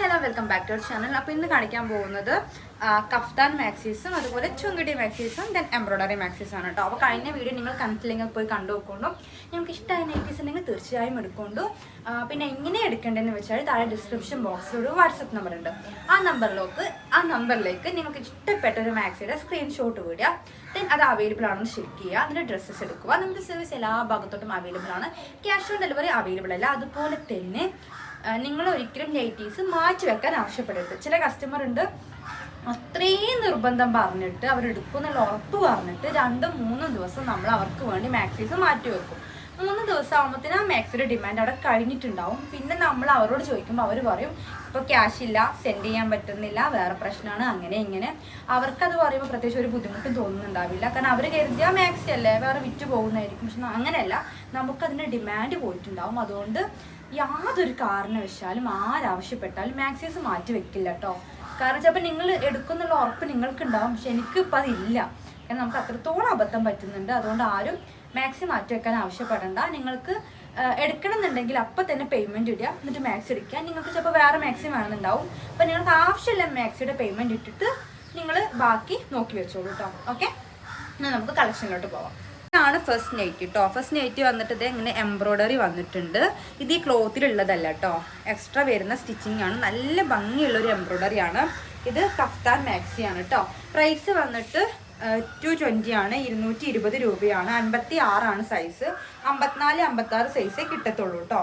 hello hello welcome back to our channel അപ്പോൾ ഇന്ന് കാണിക്കാൻ പോകുന്നത് കഫ്താൻ മാക്സീസും അതുപോലെ ചുങ്കിടി മാക്സീസും ദെൻ എംബ്രോയ്ഡറി മാക്സീസും ആണ് കേട്ടോ അപ്പോൾ കഴിഞ്ഞ വീഡിയോ നിങ്ങൾ കണ്ടില്ലെങ്കിൽ പോയി കണ്ടു നോക്കൊണ്ടു. നിങ്ങൾക്ക് ഇഷ്ടമായ നൈറ്റീസ് ഉണ്ടെങ്കിൽ തീർച്ചയായും എടുക്കൊണ്ടു. പിന്നെ എങ്ങനെ എടുക്കേണ്ടതെന്ന് വെച്ചാൽ താഴെ ഡിസ്ക്രിപ്ഷൻ ബോക്സിൽ ഒരു വാട്സപ്പ് നമ്പർ ഉണ്ട്. ആ നമ്പറിലേക്ക് ആ നമ്പറിലേക്ക് നിങ്ങൾക്ക് ഇഷ്ടപ്പെട്ട ഒരു മാക്സിയുടെ സ്ക്രീൻഷോട്ട് വിടുക ദെൻ അത് അവൈലബിൾ ആണെന്ന് ചെക്ക് ചെയ്യുക. അതിന്റെ ഡ്രസ്സസ് എടുക്കുക. നമ്മുടെ സർവീസ് എല്ലാ ഭാഗത്തോട്ടും അവൈലബിൾ ആണ്. ക്യാഷ് ഓൺ ഡെലിവറി അവൈലബിൾ അല്ല. അതുപോലെ തന്നെ നിങ്ങൾ ഒരിക്കലും നൈറ്റീസ് മാറ്റി വെക്കാൻ ആവശ്യപ്പെടരുത്. ചില കസ്റ്റമർ ഉണ്ട് അത്രയും നിർബന്ധം പറഞ്ഞിട്ട് അവർ അവരെടുക്കുന്നുള്ള ഉറപ്പ് പറഞ്ഞിട്ട് രണ്ടും മൂന്നും ദിവസം നമ്മൾ അവർക്ക് വേണ്ടി മാക്സീസ് മാറ്റി വെക്കും. മൂന്ന് ദിവസം ആകുമ്പോഴത്തേന് ആ മാക്സിയുടെ ഡിമാൻഡ് അവിടെ കഴിഞ്ഞിട്ടുണ്ടാവും. പിന്നെ നമ്മൾ അവരോട് ചോദിക്കുമ്പോൾ അവർ പറയും ഇപ്പോൾ ക്യാഷ് ഇല്ല സെൻഡ് ചെയ്യാൻ പറ്റുന്നില്ല വേറെ പ്രശ്നമാണ് അങ്ങനെ ഇങ്ങനെ. അവർക്കത് പറയുമ്പോൾ പ്രത്യേകിച്ച് ഒരു ബുദ്ധിമുട്ടും തോന്നുന്നുണ്ടാവില്ല. കാരണം അവർ കരുതിയ മാക്സി അല്ലേ വേറെ വിറ്റ് പോകുന്നതായിരിക്കും. പക്ഷെ അങ്ങനെയല്ല നമുക്കതിന്റെ ഡിമാൻഡ് പോയിട്ടുണ്ടാവും. അതുകൊണ്ട് യാതൊരു കാരണവശാലും ആരാവശ്യപ്പെട്ടാലും മാക്സീസ് മാറ്റി വെക്കില്ല കേട്ടോ കാരണം ചിലപ്പോൾ നിങ്ങൾ എടുക്കുന്നുള്ള ഉറപ്പ് നിങ്ങൾക്കുണ്ടാവും. പക്ഷെ എനിക്കിപ്പോൾ അതില്ല. കാരണം നമുക്ക് അത്രത്തോളം അബദ്ധം പറ്റുന്നുണ്ട്. അതുകൊണ്ട് ആരും മാക്സി മാറ്റി വെക്കാൻ ആവശ്യപ്പെടണ്ട. നിങ്ങൾക്ക് എടുക്കണം എടുക്കണമെന്നുണ്ടെങ്കിൽ അപ്പം തന്നെ പേയ്മെന്റ് ഇടുക. എന്നിട്ട് മാക്സി എടുക്കുക. നിങ്ങൾക്ക് ചിലപ്പോൾ വേറെ മാക്സി വേണമെന്നുണ്ടാവും. അപ്പം നിങ്ങൾക്ക് ആവശ്യമില്ല മാക്സിയുടെ പേയ്മെന്റ് ഇട്ടിട്ട് നിങ്ങൾ ബാക്കി നോക്കി വെച്ചോളൂ കേട്ടോ ഓക്കെ എന്നാൽ നമുക്ക് കളക്ഷനിലോട്ട് പോവാം. ഇതാണ് ഫസ്റ്റ് നൈറ്റ് കേട്ടോ ഫസ്റ്റ് നൈറ്റ് വന്നിട്ട് ഇത് ഇങ്ങനെ എംബ്രോയ്ഡറി വന്നിട്ടുണ്ട്. ഇത് ഈ ക്ലോത്തിലുള്ളതല്ല കേട്ടോ എക്സ്ട്രാ വരുന്ന സ്റ്റിച്ചിങ് ആണ്. നല്ല ഭംഗിയുള്ള ഒരു എംബ്രോയ്ഡറി ആണ്. ഇത് കഫ്താൻ മാക്സി ആണ് കേട്ടോ പ്രൈസ് വന്നിട്ട് ടു ട്വന്റി ആണ്. ഇരുന്നൂറ്റി ഇരുപത് രൂപയാണ്. അൻപത്തി ആറാണ് സൈസ് അമ്പത്തിനാല് അമ്പത്തി ആറ് സൈസേ കിട്ടത്തുള്ളൂ കേട്ടോ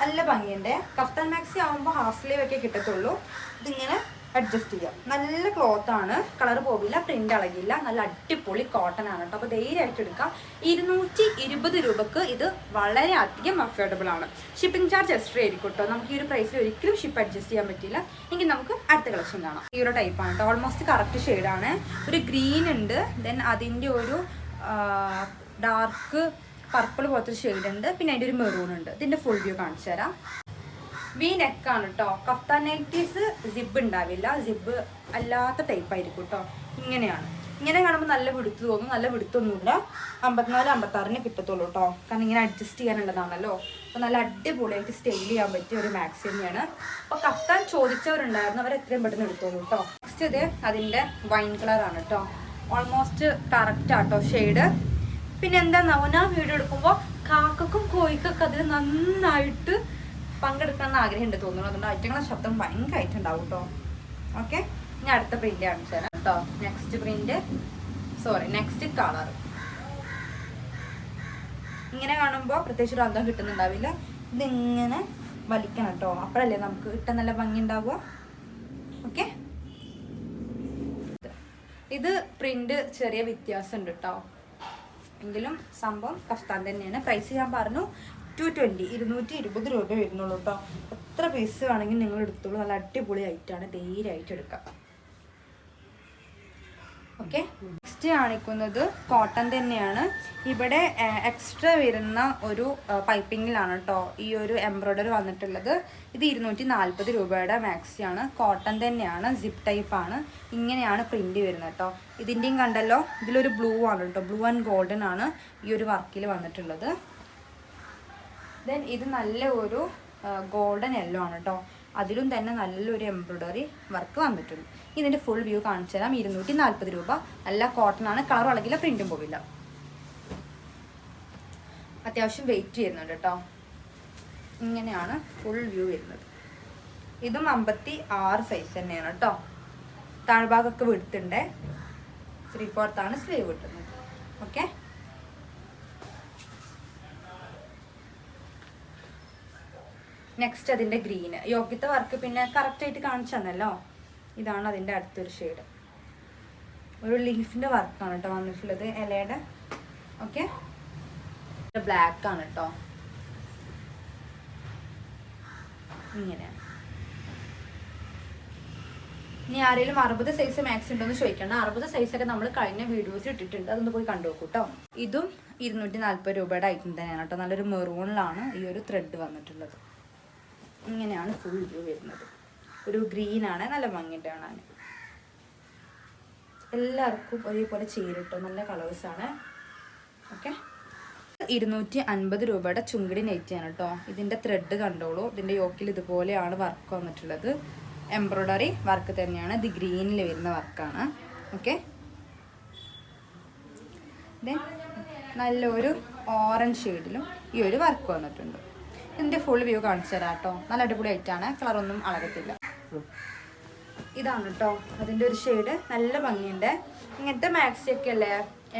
നല്ല ഭംഗിയുണ്ട്. കഫ്താൻ മാക്സി ആകുമ്പോൾ ഹാഫ് സ്ലീവ് ഒക്കെ കിട്ടത്തുള്ളൂ. ഇതിങ്ങനെ അഡ്ജസ്റ്റ് ചെയ്യാം. നല്ല ക്ലോത്ത് ആണ്. കളർ പോവില്ല പ്രിന്റ് അളകില്ല നല്ല അടിപൊളി കോട്ടൺ ആണ് കേട്ടോ. അപ്പോൾ ധൈര്യമായിട്ട് എടുക്കാം. ഇരുന്നൂറ്റി ഇരുപത് രൂപക്ക് ഇത് വളരെ അധികം അഫോർഡബിൾ ആണ്. ഷിപ്പിംഗ് ചാർജ് എക്സ്ട്രാ ആയിരിക്കും കേട്ടോ. നമുക്ക് ഈ ഒരു പ്രൈസിൽ ഒരിക്കലും ഷിപ്പ് അഡ്ജസ്റ്റ് ചെയ്യാൻ പറ്റില്ല എങ്കിൽ നമുക്ക് അടുത്ത കളക്ഷൻ കാണാം. ഈ ഒരു ടൈപ്പാണ് കേട്ടോ. ഓൾമോസ്റ്റ് കറക്റ്റ് ഷെയ്ഡാണ് ഒരു ഗ്രീൻ ഉണ്ട്. ദെൻ അതിന്റെ ഒരു ഡാർക്ക് പർപ്പിൾ പോലത്തെ ഷെയ്ഡ് ഉണ്ട്. പിന്നെ അതിന്റെ ഒരു മെറൂൺ ഉണ്ട്. ഇതിന്റെ ഫുൾ വ്യൂ കാണിച്ചു തരാം വി നെക്കാണ് കേട്ടോ കഫ്താൻ നൈറ്റീസ് സിബ് ഉണ്ടാവില്ല. സിബ് അല്ലാത്ത ടൈപ്പ് ആയിരിക്കും കേട്ടോ ഇങ്ങനെയാണ്. ഇങ്ങനെ കാണുമ്പോൾ നല്ല വിടുത്ത് തോന്നും. നല്ല വിടുത്തൊന്നുമില്ല അമ്പത്തിനാല് അമ്പത്താറിന് കിട്ടത്തുള്ളൂ കേട്ടോ കാരണം ഇങ്ങനെ അഡ്ജസ്റ്റ് ചെയ്യാനുള്ളതാണല്ലോ. അപ്പോൾ നല്ല അടിപൊളിയായിട്ട് സ്റ്റൈൽ ചെയ്യാൻ പറ്റിയ ഒരു മാക്സി തന്നെയാണ്. അപ്പോൾ കഫ്താൻ ചോദിച്ചവരുണ്ടായിരുന്നു. അവർ എത്രയും പെട്ടെന്ന് എടുത്തോളൂ കേട്ടോ നെക്സ്റ്റ് ഇത് അതിന്റെ വൈൻ കളറാണ് കേട്ടോ ഓൾമോസ്റ്റ് കറക്റ്റ് ആട്ടോ ഷെയ്ഡ് പിന്നെ എന്താ നവനാ വീഡിയോ എടുക്കുമ്പോൾ കാക്കക്കും കോഴിക്കൊക്കെ അതിൽ നന്നായിട്ട് പങ്കെടുക്കണം എന്ന് ആഗ്രഹമുണ്ട് തോന്നുന്നു. അതുകൊണ്ട് അറ്റങ്ങളെ ശബ്ദം ഭയങ്കരമായിട്ടുണ്ടാവും കേട്ടോ. ഓക്കെ ഇനി അടുത്ത പ്രിന്റ് കാണിച്ചു തരാം കേട്ടോ next print sorry next colour ഇങ്ങനെ കാണുമ്പോൾ പ്രത്യേകിച്ച് ഒരു അന്തം കിട്ടുന്നുണ്ടാവില്ല. ഇതിങ്ങനെ വലിക്കണം കേട്ടോ അപ്പോഴല്ലേ നമുക്ക് കിട്ടാൻ നല്ല ഭംഗി ഉണ്ടാവുക. ഓക്കെ ഇത് പ്രിന്റ് ചെറിയ വ്യത്യാസമുണ്ട് കേട്ടോ എങ്കിലും സംഭവം കഫ്താൻ തന്നെയാണ്. പ്രൈസ് ഞാൻ പറഞ്ഞു. ടു ട്വന്റി ഇരുന്നൂറ്റി ഇരുപത് രൂപ വരുന്നുള്ളൂ കേട്ടോ എത്ര പീസ് വേണമെങ്കിൽ നിങ്ങൾ എടുത്തോളൂ. നല്ല അടിപൊളി ഐറ്റാണ് ധൈര്യമായിട്ട് എടുക്കാം. ഓക്കെ നെക്സ്റ്റ് കാണിക്കുന്നത് കോട്ടൺ തന്നെയാണ്. ഇവിടെ എക്സ്ട്രാ വരുന്ന ഒരു പൈപ്പിങ്ങിലാണ് കേട്ടോ ഈ ഒരു എംബ്രോയ്ഡറി വന്നിട്ടുള്ളത്. ഇത് ഇരുന്നൂറ്റി നാൽപ്പത് രൂപയുടെ മാക്സിയാണ് കോട്ടൺ തന്നെയാണ്. സിപ്പ് ടൈപ്പ് ആണ്. ഇങ്ങനെയാണ് പ്രിന്റ് വരുന്നത് കേട്ടോ ഇതിന്റെയും കണ്ടല്ലോ ഇതിലൊരു ബ്ലൂ ആണ് കേട്ടോ ബ്ലൂ ആൻഡ് ഗോൾഡൻ ആണ് ഈ ഒരു വർക്കിൽ വന്നിട്ടുള്ളത്. ദെൻ ഇത് നല്ല ഒരു ഗോൾഡൻ യെല്ലോ ആണ് കേട്ടോ അതിലും തന്നെ നല്ലൊരു എംബ്രോയ്ഡറി വർക്ക് വന്നിട്ടുണ്ട്. ഇതിന്റെ ഫുൾ വ്യൂ കാണിച്ചു തരാം. ഇരുന്നൂറ്റി നാൽപ്പത് രൂപ. നല്ല കോട്ടൺ ആണ്. കളർ ഇളകില്ല പ്രിന്റും പോവില്ല. അത്യാവശ്യം വെയിറ്റ് ചെയ്യുന്നുണ്ട് കേട്ടോ ഇങ്ങനെയാണ് ഫുൾ വ്യൂ വരുന്നത്. ഇതും അമ്പത്തി ആറ് സൈസ് തന്നെയാണ് കേട്ടോ താഴ്ഭാഗമൊക്കെ വിടുത്തുണ്ട്. ത്രീ ഫോർത്താണ് സ്ലീവ് കിട്ടുന്നത് ഓക്കെ നെക്സ്റ്റ് അതിന്റെ ഗ്രീന് യോഗ്യത വർക്ക് പിന്നെ കറക്റ്റായിട്ട് കാണിച്ചു തന്നല്ലോ. ഇതാണ് അതിന്റെ അടുത്തൊരു ഷെയ്ഡ് ഒരു ലീഫിന്റെ വർക്കാണ് കേട്ടോ വന്നിട്ടുള്ളത് ഇലയുടെ. ഓക്കെ ബ്ലാക്ക് ആണ് കേട്ടോ ഇങ്ങനെ ഇനി ആരെങ്കിലും അറുപത് സൈസ് മാക്സ് ഉണ്ടോ എന്ന് ചോദിക്കണം അറുപത് സൈസൊക്കെ നമ്മൾ കഴിഞ്ഞ വീഡിയോസ് ഇട്ടിട്ടുണ്ട്. അതൊന്ന് പോയി കണ്ടു നോക്കൂ കേട്ടോ ഇതും ഇരുന്നൂറ്റി നാൽപ്പത് രൂപയുടെ ഐറ്റം തന്നെയാണ് കേട്ടോ നല്ലൊരു മെറൂണിലാണ് ഈ ഒരു ത്രെഡ് വന്നിട്ടുള്ളത്. ഇങ്ങനെയാണ് ഫുൾ വ്യൂ വരുന്നത്. ഒരു ഗ്രീൻ ആണ് നല്ല ഭംഗിയിട്ട് ആണ് എല്ലാവർക്കും ഒരേപോലെ ചേരിട്ടോ നല്ല കളേഴ്സാണ് ഓക്കെ ഇരുന്നൂറ്റി അൻപത് രൂപയുടെ ചുങ്കിടി നെറ്റിയാണ് കേട്ടോ ഇതിന്റെ ത്രെഡ് കണ്ടോളൂ. ഇതിന്റെ യോക്കിൽ ഇതുപോലെയാണ് വർക്ക് വന്നിട്ടുള്ളത്. എംബ്രോയ്ഡറി വർക്ക് തന്നെയാണ്. ഇത് ഗ്രീനിൽ വരുന്ന വർക്കാണ് ഓക്കെ ദെൻ നല്ലൊരു ഓറഞ്ച് ഷെയ്ഡിലും ഈ ഒരു വർക്ക് വന്നിട്ടുണ്ട്. ഇതിന്റെ ഫുൾ വ്യൂ കാണിച്ചു തരാം കേട്ടോ. നല്ല അടിപൊളി ആയിട്ടാണ് ഒന്നും അളകത്തില്ല. ഇതാണ് കേട്ടോ അതിന്റെ ഒരു ഷെയ്ഡ് നല്ല ഭംഗിയുണ്ട്. ഇങ്ങനത്തെ മാക്സി ഒക്കെ അല്ലേ?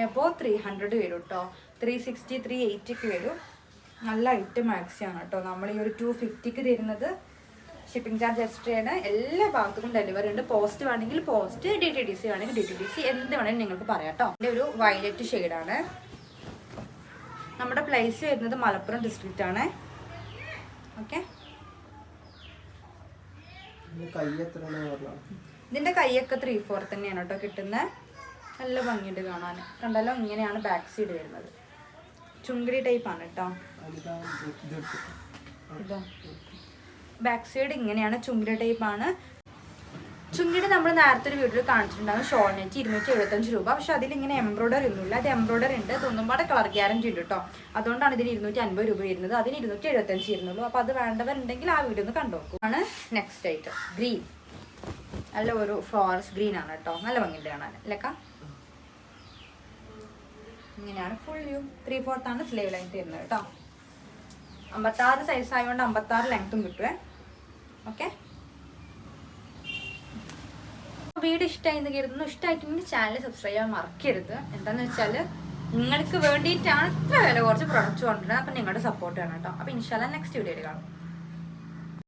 അപ്പോൾ ത്രീ ഹൺഡ്രഡ് വരും കേട്ടോ ത്രീ സിക്സ്റ്റി ത്രീ എയ്റ്റിക്ക് വരും. നല്ല ഐറ്റം മാക്സിയാണ് കേട്ടോ നമ്മൾ ഈ ഒരു ടു ഫിഫ്റ്റിക്ക് തരുന്നത് ഷിപ്പിംഗ് ചാർജ് എക്സ്ട്രയാണ് എല്ലാ ഭാഗത്തും ഡെലിവറി ഉണ്ട്. പോസ്റ്റ് വേണമെങ്കിൽ post D T D C വേണമെങ്കിൽ ഡി ടി ഡി സി എന്ത് വേണമെങ്കിലും നിങ്ങൾക്ക് പറയാം കേട്ടോ എന്റെ ഒരു വയലറ്റ് ഷെയ്ഡാണ് നമ്മുടെ പ്ലേസ് വരുന്നത് മലപ്പുറം ഡിസ്ട്രിക്റ്റ് ആണ്. ഓക്കെ. ഇതിന്റെ കൈയൊക്കെ ത്രീ ഫോർ തന്നെയാണ് കേട്ടോ കിട്ടുന്നത് നല്ല ഭംഗിയുണ്ട് കാണാൻ കണ്ടല്ലോ ഇങ്ങനെയാണ് ബാക്ക് സൈഡ് വരുന്നത്. ചുങ്കരി ടൈപ്പ് ആണ് കേട്ടോ. ഇതോ ബാക്ക് സൈഡ് ഇങ്ങനെയാണ് ചുങ്കരി ടൈപ്പ് ചുങ്കിടി നമ്മൾ നേരത്തെ ഒരു വീഡിയോയിൽ കാണിച്ചിട്ടുണ്ടാകും ഷോൾനെറ്റ് ഇരുന്നൂറ്റി എഴുപത്തഞ്ച് രൂപ. പക്ഷെ അതിൽ ഇങ്ങനെ എംബ്രോയ്ഡറി ഒന്നുമില്ല. അത് എംബ്രോയ്ഡറി ഉണ്ട്. തൊന്നുമ്പാടെ കളർ ഗ്യാരണ്ടി ഉണ്ട് കേട്ടോ. അതുകൊണ്ടാണ് ഇതിന് ഇരുന്നൂറ്റി അൻപത് രൂപ വരുന്നത്. അതിന് ഇരുന്നൂറ്റി എഴുപത്തഞ്ച് ഇരുന്നുള്ളൂ. അപ്പോൾ അത് വേണ്ടവരുണ്ടെങ്കിൽ ആ വീഡിയോ ഒന്ന് കണ്ടുനോക്കും ആണ് നെക്സ്റ്റ് ഐറ്റം ഗ്രീൻ നല്ല ഒരു ഫ്ലോറസ് ഗ്രീൻ ആണ് കേട്ടോ. നല്ല ഭംഗിയുണ്ട് കാണാൻ. ലക്ക ഇങ്ങനെയാണ് ഫുൾ വ്യൂ ത്രീ ഫോർത്ത് ആണ് സ്ലീവ് ലെങ്ത് വരുന്നത് കേട്ടോ. അമ്പത്താറ് സൈസ് ആയതുകൊണ്ട് അമ്പത്താറ് ലെങ്ത്തും കിട്ടുവേ. ഓക്കെ വീഡിയോ ഇഷ്ടമായി എന്ന് കരുതുന്നു. ഇഷ്ടമായിട്ടുണ്ടെങ്കിൽ ചാനൽ സബ്സ്ക്രൈബ് ചെയ്യാൻ മറക്കരുത്. എന്താന്ന് വെച്ചാൽ നിങ്ങൾക്ക് വേണ്ടിയിട്ടാണ് ഇത്ര വില കുറച്ച് പ്രൊഡക്റ്റ് കൊണ്ടുവരുന്നത്. അപ്പം നിങ്ങളുടെ സപ്പോർട്ട് വേണം കേട്ടോ. അപ്പം ഇൻഷാല്ല നെക്സ്റ്റ് വീഡിയോയിൽ കാണാം.